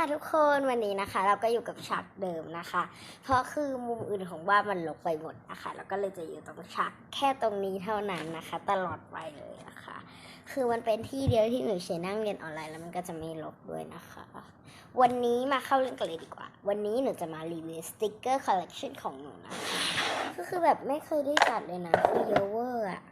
ค่ะทุกคนวันนี้นะคะ เราก็อยู่กับฉากเดิมนะคะ เพราะคือมุมอื่นของบ้านมันลกไปหมดนะคะแล้วก็เลยจะอยู่ตรงฉากแค่ตรงนี้เท่านั้นนะคะ ตลอดไปเลยนะคะ คือมันเป็นที่เดียวที่หนูใช้นั่งเรียนออนไลน์แล้วมันก็จะไม่ลกด้วยนะคะ วันนี้มาเข้าเรื่องกันเลยดีกว่า วันนี้หนูจะมารีวิวสติกเกอร์คอลเลกชันของหนูนะคะก็คือแบบไม่เคยได้จัดเลยนะคือเยอะเวอร์อะ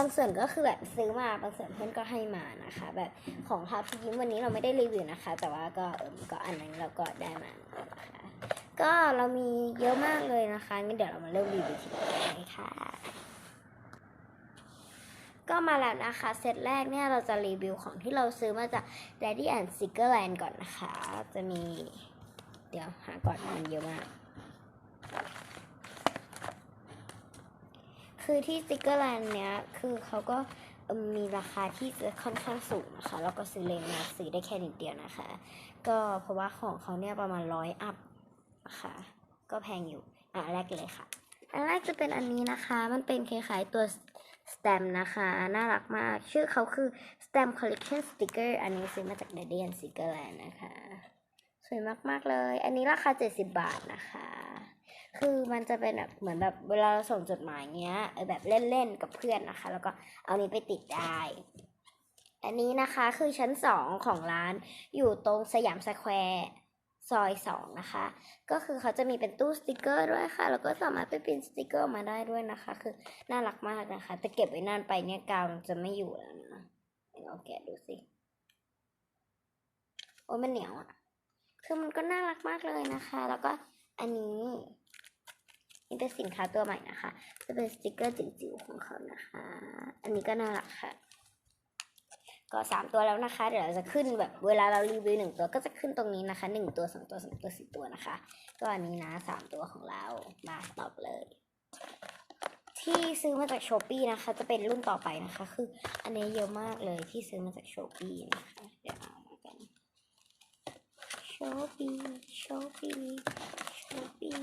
างส่วนก็คือแบบซื้อมาบางส่วนเพื่อนก็ให้มานะคะ แบบของทาพิยิ้มวันนี้เราไม่ได้รีวิวนะคะ แต่ว่าก็เออก็อันนั้นเราก็ได้มานะคะ ก็เรามีเยอะมากเลยนะคะงั้นเดี๋ยวเรามาเริ่มรีวิวทีละตัวเลยค่ะ ก็มาแล้วนะคะเซตแรกเนี่ยเราจะรีวิวของที่เราซื้อมาจาก Daddy and s i g g e r l a n d ก่อนนะคะ จะมี เดี๋ยวหาก่อนมันเยอะมาก คือที่ s i g g e r l a n d เนี้ย คือเขาก็มีราคาที่จะค่อนข้างสูงนะคะ แล้วก็ซื้อเลนมาซื้อได้แค่นิดเดียวนะคะ ก็เพราะว่าของเขาเนี่ยประมาณร้อยอัพนะคะก็แพงอยู่ อะแรกเลยค่ะ อันแรกจะเป็นอันนี้นะคะ มันเป็นคล้ายๆตัว stamp นะคะ น่ารักมาก ชื่อเขาคือ stamp collection sticker อันนี้ซื้อมาจาก Daddy and s i g g e r l a n d นะคะ สวยมากๆเลย อันนี้ราคา 70 บาทนะคะ คือมันจะเป็นแบบเหมือนแบบเวลาเราส่งจดหมายเงี้ยแบบเล่นๆกับเพื่อนนะคะ แล้วก็เอานี้ไปติดได้ อันนี้นะคะคือชั้นสองของร้านอยู่ตรงสยามสแควร์ซอยสองนะคะ ก็คือเขาจะมีเป็นตู้สติกเกอร์ด้วยค่ะ แล้วก็สามารถไปพิมพ์สติกเกอร์มาได้ด้วยนะคะ คือน่ารักมากนะคะ แต่เก็บไว้นานไปเนี่ยกาวจะไม่อยู่แล้วนะลองแกะดูสิโอ้ยมันเหนียวอะคือมันก็น่ารักมากเลยนะคะ แล้วก็อันนี้ นี่เป็นสินค้าตัวใหม่นะคะ จะเป็นสติกเกอร์จิ๋วๆของเขานะคะ อันนี้ก็น่ารักค่ะ ก็สามตัวแล้วนะคะ เดี๋ยวเราจะขึ้นแบบเวลาเรารีวิวหนึ่งตัวก็จะขึ้นตรงนี้นะคะหนึ่งตัวสองตัวสามตัวสี่ตัวนะคะ ก็อันนี้นะสามตัวของเรา มาตอบเลย ที่ซื้อมาจากโชปี้นะคะ จะเป็นรุ่นต่อไปนะคะ คือ อันนี้เยอะมากเลยที่ซื้อมาจากโชปี้นะคะ เดี๋ยวเอามากันโชปี้โชปี้โชปี้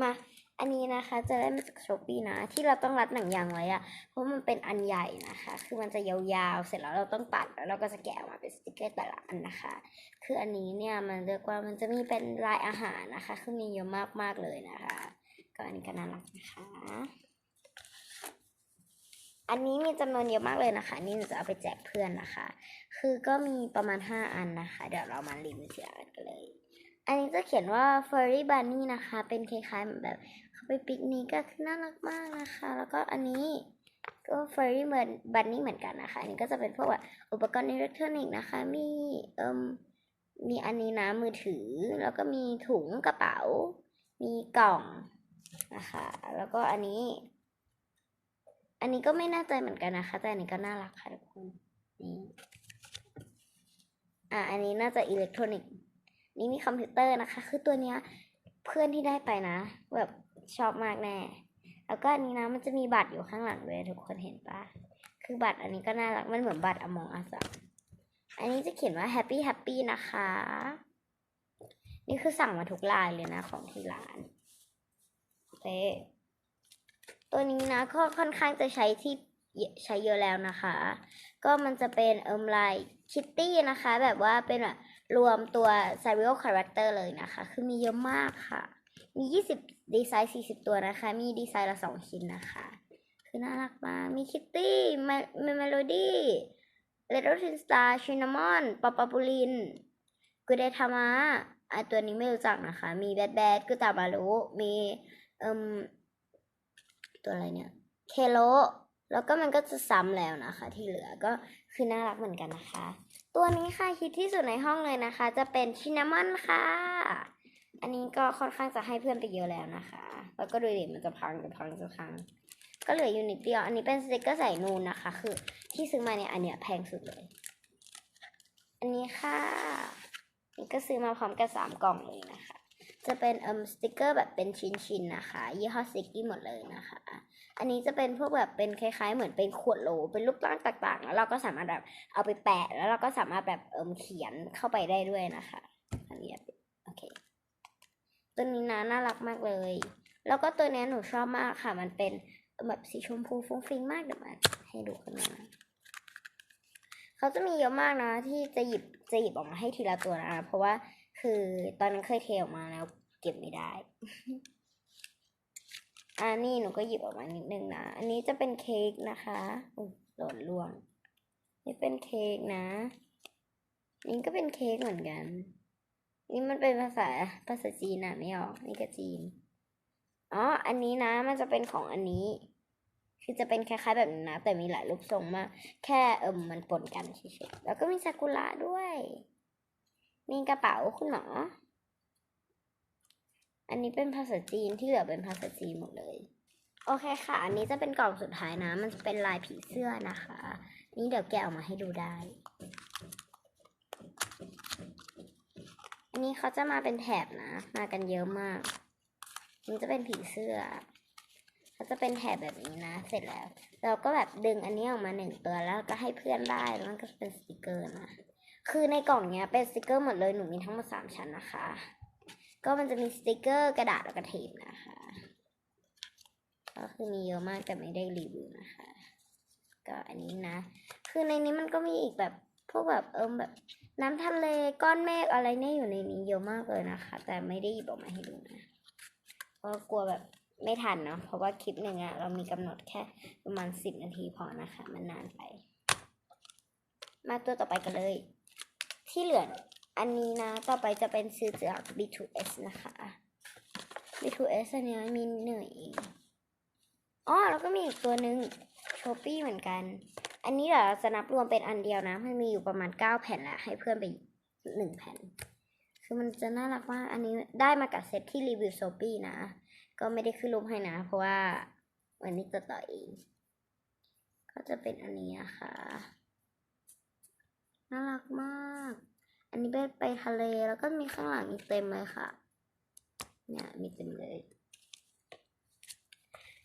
มา อันนี้นะคะจะได้มาจากช้อปปี้นะ ที่เราต้องรัดหนังยางไว้อะเพราะมันเป็นอันใหญ่นะคะ คือมันจะยาวๆ เสร็จแล้วเราต้องตัดแล้วเราก็จะแกะออกมาเป็นสติกเกอร์แต่ละอันนะคะ คืออันนี้เนี่ยมันเรียกว่ามันจะมีเป็นลายอาหารนะคะ คือมีเยอะมากๆเลยนะคะ ก็อันนี้ก็น่ารักนะคะ อันนี้มีจำนวนเยอะมากเลยนะคะ นี่หนูจะเอาไปแจกเพื่อนนะคะ คือก็มีประมาณ 5 อันนะคะ เดี๋ยวเรามารีวิวทีละอันกันเลย อันนี้จะเขียนว่า furry bunny นะคะ เป็นคล้ายๆแบบเขาไปปิกนิกก็น่ารักมากนะคะ แล้วก็อันนี้ก็ furry เหมือน bunny เหมือนกันนะคะ อันนี้ก็จะเป็นพวกแบบอุปกรณ์อิเล็กทรอนิกส์นะคะ มีเอ่มมีอันนี้นะมือถือ แล้วก็มีถุงกระเป๋า มีกล่องนะคะ แล้วก็อันนี้ อันนี้ก็ไม่แน่ใจเหมือนกันนะคะ แต่อันนี้ก็น่ารักค่ะทุกคนนี่อะอันนี้น่าจะอิเล็กทรอนิกส์ นี่มีคอมพิวเตอร์นะคะ คือตัวเนี้ยเพื่อนที่ได้ไปนะ แบบชอบมากแน่ แล้วก็อันนี้นะมันจะมีบัตรอยู่ข้างหลังด้วยทุกคนเห็นปะคือบัตรอันนี้ก็น่ารักมันเหมือนบัตรอมองอาสาอันนี้จะเขียนว่า happy happy นะคะ นี่คือสั่งมาทุกลายเลยนะของที่ร้านโอเคตัวนี้นะก็ค่อนข้างจะใช้ที่ใช้เยอะแล้วนะคะ ก็มันจะเป็นเอิมไลคิตตี้นะคะ แบบว่าเป็นแบบ รวมตัว serial character เลยนะคะ คือมีเยอะมากค่ะ มี 20 ดีไซน์ 40 ตัวนะคะ มีดีไซน์ละ 2 ชิ้นนะคะ คือน่ารักมาก มีคิตตี้เมโลดี้เลโ t ทินสตาร์ชินามอนปอปปูลินกุเดทามะอะตัวนี้ไม่รู้จักนะคะ มีแบดแบดกุตาบารุมีเอ่มตัวอะไรเนี่ย เคโล แล้วก็มันก็จะซ้ำแล้วนะคะ ที่เหลือก็คือน่ารักเหมือนกันนะคะ ตัวนี้ค่ะฮิตที่สุดในห้องเลยนะคะ จะเป็นชินามอนค่ะ อันนี้ก็ค่อนข้างจะให้เพื่อนไปเยอะแล้วนะคะ แล้วก็ดูดิมันจะพังจะพังจะพัง ก็เหลืออยู่นิดเดียว อันนี้เป็นสติกเกอร์ใส่นูนนะคะ คือที่ซื้อมาเนี่ยอันเนี้ยแพงสุดเลย อันนี้ค่ะนี่ก็ซื้อมาพร้อมกันสามกล่องเลยนะคะ จะเป็นเอ่มสติกเกอร์แบบเป็นชิ้นๆนะคะ ยี่ห้อซิกกี้หมดเลยนะคะ อันนี้จะเป็นพวกแบบเป็นคล้ายๆ เหมือนเป็นขวดโหลเป็นรูปร่างต่างๆ แล้วเราก็สามารถแบบเอาไปแปะ แล้วเราก็สามารถแบบเอิมเขียนเข้าไปได้ด้วยนะคะอันนี้โอเคตัวนี้นะน่ารักมากเลย แล้วก็ตัวนี้หนูชอบมากค่ะ มันเป็นแบบสีชมพูฟุ้งฟิ้งมากเดี๋ยวมาให้ดูกันนะเขาจะมีเยอะมากนะที่จะหยิบจะหยิบออกมาให้ทีละตัวนะ เพราะว่า คือตอนนั้นเคยเทออกมาแล้ว เก็บไม่ได้อ่านี่หนูก็หยิบออกมานิดนึงนะ อันนี้จะเป็นเค้กนะคะอุ๊ยหล่นล่วง นี่เป็นเค้กนะ นี่ก็เป็นเค้กเหมือนกัน นี่มันเป็นภาษาภาษาจีนนะไม่ออก นี่ก็จีน อ๋อ อันนี้นะ มันจะเป็นของอันนี้ คือจะเป็นคล้ายๆแบบนี้นะ แต่มีหลายรูปทรงมาก แค่เอิมมันปนกันเฉยๆ แล้วก็มีซากุระด้วย มีกระเป๋าคุณหมอ อันนี้เป็นภาษาจีนที่เหลือเป็นภาษาจีนหมดเลย โอเคค่ะ อันนี้จะเป็นกล่องสุดท้ายนะ มันจะเป็นลายผีเสื้อนะคะ นี่เดี๋ยวแกะออกมาให้ดูได้ อันนี้เขาจะมาเป็นแถบนะ มากันเยอะมากนี่จะเป็นผีเสื้อเขาจะเป็นแถบแบบนี้นะ เสร็จแล้ว เราก็แบบดึงอันนี้ออกมาหนึ่งตัวแล้วก็ให้เพื่อนได้แล้วมันก็เป็นสติกเกอร์นะ คือในกล่องเนี้ยเป็นสติกเกอร์หมดเลยหนูมีทั้งหมดสามชั้นนะคะ ก็มันจะมีสติกเกอร์กระดาษแล้วก็เทปนะคะ ก็คือมีเยอะมากแต่ไม่ได้รีวิวนะคะ ก็อันนี้นะ คือในนี้มันก็มีอีกแบบพวกแบบเอิมแบบน้ำทะเลก้อนเมฆอะไรเนี่ยอยู่ในนี้เยอะมากเลยนะคะ แต่ไม่ได้หยิบออกมาให้ดูนะเพราะกลัวแบบไม่ทันเนาะเพราะว่าคลิปหนึ่งอะเรามีกำหนดแค่ประมาณสิบนาทีพอนะคะ มันนานไป มาตัวต่อไปกันเลย ที่เหลืออันนี้นะ ต่อไปจะเป็นซื้อจาก B2S นะคะ B2S อันเนี้มีเหนื่อยเองอ๋อแล้วก็มีอีกตัวหนึ่งโชปี้เหมือนกัน อันนี้เดี๋ยวเราจะนับรวมเป็นอันเดียวนะ มันมีอยู่ประมาณเก้าแผ่นแหละให้เพื่อนไปหนึ่งแผ่น คือมันจะน่ารักมาก อันนี้ได้มากับเซตที่รีวิวโชปี้นะ ก็ไม่ได้ขึ้นรูปให้นะ เพราะว่าวันนี้จะต่อเอง ก็จะเป็นอันนี้นะคะ น่ารักมาก อันนี้ไปไปทะเลแล้วก็มีข้างหลังอีกเต็มเลยค่ะ เนี่ยมีเต็มเลย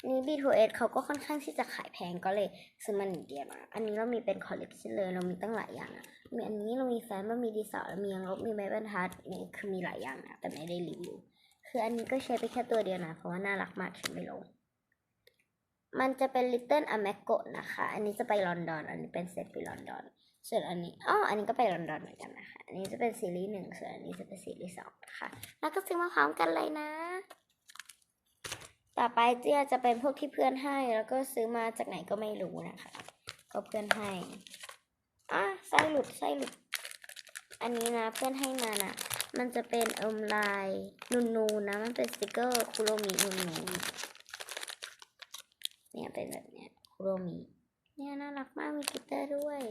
นี่ B2S เขาก็ค่อนข้างที่จะขายแพงก็เลยซื้อมาหนึ่งเดียวนะอันนี้เรามีเป็นคอลเลกชันเลยเรามีตั้งหลายอย่างอะมีอันนี้เรามีแฟ้มเรามีดีสอเรามียางลบมีไม้บรรทัดนี่คือมีหลายอย่างนะแต่ไม่ได้รีวิวคืออันนี้ก็ใช้ไปแค่ตัวเดียวนะ เพราะว่าน่ารักมากใช้ไม่ลง มันจะเป็น Little a m a g o นะคะ อันนี้จะไปลอนดอน อันนี้เป็นเซตไปลอนดอน ส่วนอันนี้อ๋ออันนี้ก็ไปลอนดอนเหมือนกันนะคะ อันนี้จะเป็นซีรีส์หนึ่งส่วนอันนี้จะเป็นซีรีส์สองนะคะแล้วก็ซื้อมาพร้อมกันเลยนะ ต่อไปเจียจะเป็นพวกที่เพื่อนให้ แล้วก็ซื้อมาจากไหนก็ไม่รู้นะคะ ก็เพื่อนให้อะไส้หลุดไส้หลุด อันนี้นะเพื่อนให้มานะมันจะเป็นเอิมลายนูนูๆนะ มันเป็นสติกเกอร์คุโรมินูนูเนี่ยเป็นแบบเนี้ยคุโรมิเนี่ยน่ารักมากมีกิตเตอร์ด้วย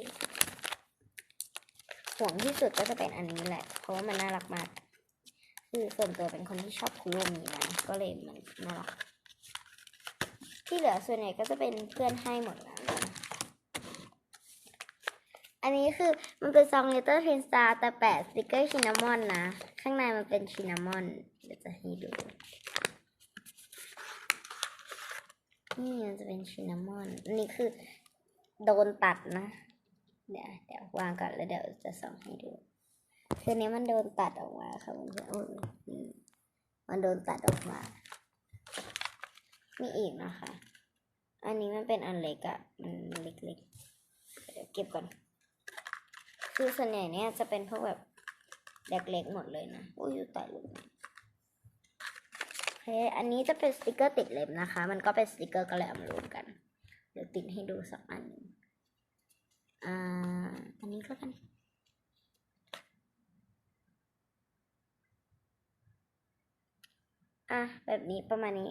ห่วงที่สุดก็จะเป็นอันนี้แหละ เพราะว่ามันน่ารักมาก คือส่วนตัวเป็นคนที่ชอบคุโรมินะก็เลยมันน่ารัก ที่เหลือส่วนใหญ่ก็จะเป็นเพื่อนให้หมดแล้วนะอันนี้คือมันเป็นซองเลเตอร์เทนสตาร์แต่แปะสติกเกอร์ชินนามอนนะ ข้างในมันเป็นชินนามอนเดี๋ยวจะให้ดู นี่มันจะเป็นชินนามอน อันนี้คือโดนตัดนะ เดี๋ยวเดี๋ยววางก่อนแล้วเดี๋ยวจะส่องให้ดู คืออนนี้มันโดนตัดออกมาค่ะมันจะโอ้ยมมันโดนตัดออกมา มีอีกนะคะ อันนี้มันเป็นอันเล็กอะมันเล็กๆเดี๋ยวเก็บก่อน คือส่วนใหญ่เนี่ยจะเป็นพวกแบบเล็กๆหมดเลยนะอุ้ยตายลูกโอเคอันนี้จะเป็นสติกเกอร์ติดเล็บนะคะ มันก็เป็นสติกเกอร์ก็เลยเอามารวมกัน เดี๋ยวติดให้ดูสักอันหนึ่ง อ่า อันนี้ก็กัน อะ แบบนี้ประมาณนี้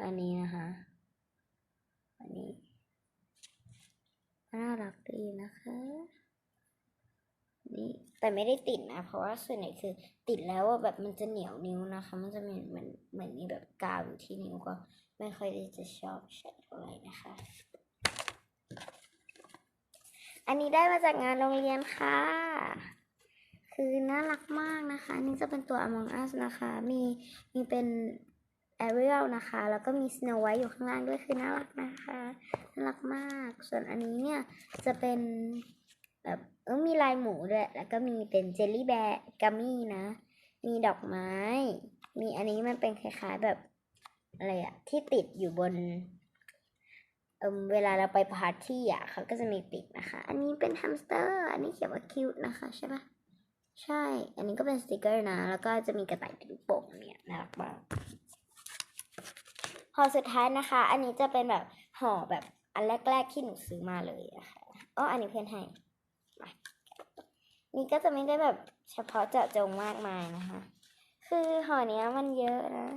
อันนี้นะคะ อันนี้ น่ารักดีนะคะ นี่ แต่ไม่ได้ติดนะ เพราะว่าส่วนใหญ่คือ ติดแล้วอะแบบมันจะเหนียวนิ้วนะคะ มันจะเหมือนเหมือนเหมือนมีแบบกาวอยู่ที่นิ้วก็ไม่ค่อยได้จะชอบใช้เท่าไหร่นะคะ อันนี้ได้มาจากงานโรงเรียนค่ะ คือน่ารักมากนะคะ นี่จะเป็นตัว Among Us นะคะ มีมีเป็น Ariel นะคะ แล้วก็มี Snow White อยู่ข้างล่างด้วยคือน่ารักนะคะ น่ารักมาก ส่วนอันนี้เนี่ยจะเป็นแบบเออมีลายหมูด้วย แล้วก็มีเป็นเจลลี่แบร์กัมมี่นะ มีดอกไม้ มีอันนี้มันเป็นคล้ายๆแบบอะไรอะที่ติดอยู่บน เวลาเราไปปาร์ตี้อะเขาก็จะมีติดนะคะ อันนี้เป็นแฮมสเตอร์ อันนี้เขียนว่าคิวนะคะใช่ปะใช่ อันนี้ก็เป็นสติกเกอร์นะ แล้วก็จะมีกระต่ายติดลูกโป่งเนี่ยน่ารักมากห่อสุดท้ายนะคะ อันนี้จะเป็นแบบห่อแบบอันแรก ๆ ที่หนูซื้อมาเลยนะคะอ๋ออันนี้เพื่อนให้มานี่ก็จะไม่ได้แบบเฉพาะเจาะจงมากมายนะคะ คือห่อเนี้ยมันเยอะนะ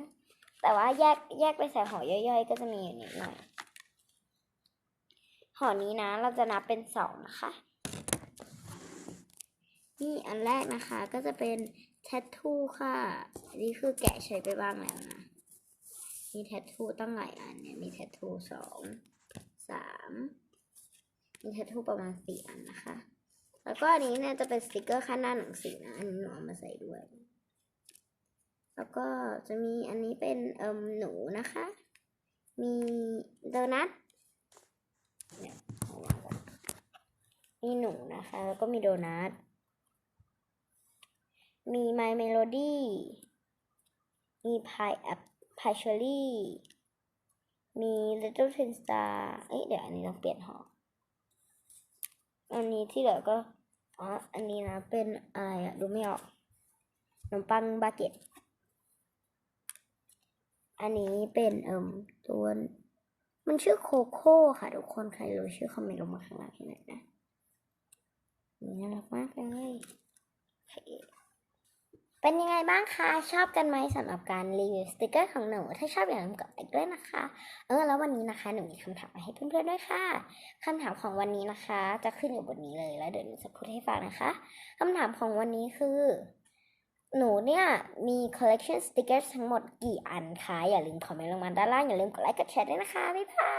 แต่ว่าแยกแยกไปใส่ห่อย่อยๆ ก็จะมีอยู่นิดหน่อย ห่อนี้นะเราจะนับเป็นสองนะคะ นี่อันแรกนะคะก็จะเป็นแทททูค่ะ อันนี้คือแกะใช้ไปบ้างแล้วนะ มีแทททูตั้งหลายอันเนี่ย มีแทททูสองสามมีแทททูประมาณสี่อันนะคะ แล้วก็อันนี้เนี่ยจะเป็นสติกเกอร์ข้างหน้าหนังสือนะ อันนี้หนูเอามาใส่ด้วย แล้วก็จะมีอันนี้เป็นเอิมหนูนะคะ มีโดนัทเนี่ยเอาวางก่อน มีหนูนะคะ แล้วก็มีโดนัท มี My Melody มีพายแอปพายเชอรี่ มี Little Twin Star เอ้ยเดี๋ยวอันนี้ต้องเปลี่ยนห่ออันนี้ที่เหลือก็ อ๋อ อันนี้นะ เป็นอะไรอะดูไม่ออกขนมปังบาเก็ต อันนี้เป็นเอ่มตัว มันชื่อโคโค่ค่ะ ทุกคน ใครรู้ชื่อคอมเมนต์ลงมาข้างล่างให้หน่อยนะ นี่น่ารักมากเลยเคเป็นยังไงบ้างคะ ชอบกันไหมสำหรับการรีวิวสติกเกอร์ของหนู ถ้าชอบอย่าลืมกดไลค์ด้วยนะคะ เออแล้ววันนี้นะคะหนูมีคำถามมาให้เพื่อนๆด้วยค่ะคำถามของวันนี้นะคะ จะขึ้นอยู่บนนี้เลยแล้วเดี๋ยวหนูจะพูดให้ฟังนะคะคำถามของวันนี้คือ หนูเนี่ยมี collection stickers ทั้งหมดกี่อันคะอย่าลืมคอมเมนต์ลงมาด้านล่างอย่าลืมกดไลค์กดแชร์ด้วยนะคะบ๊ายบาย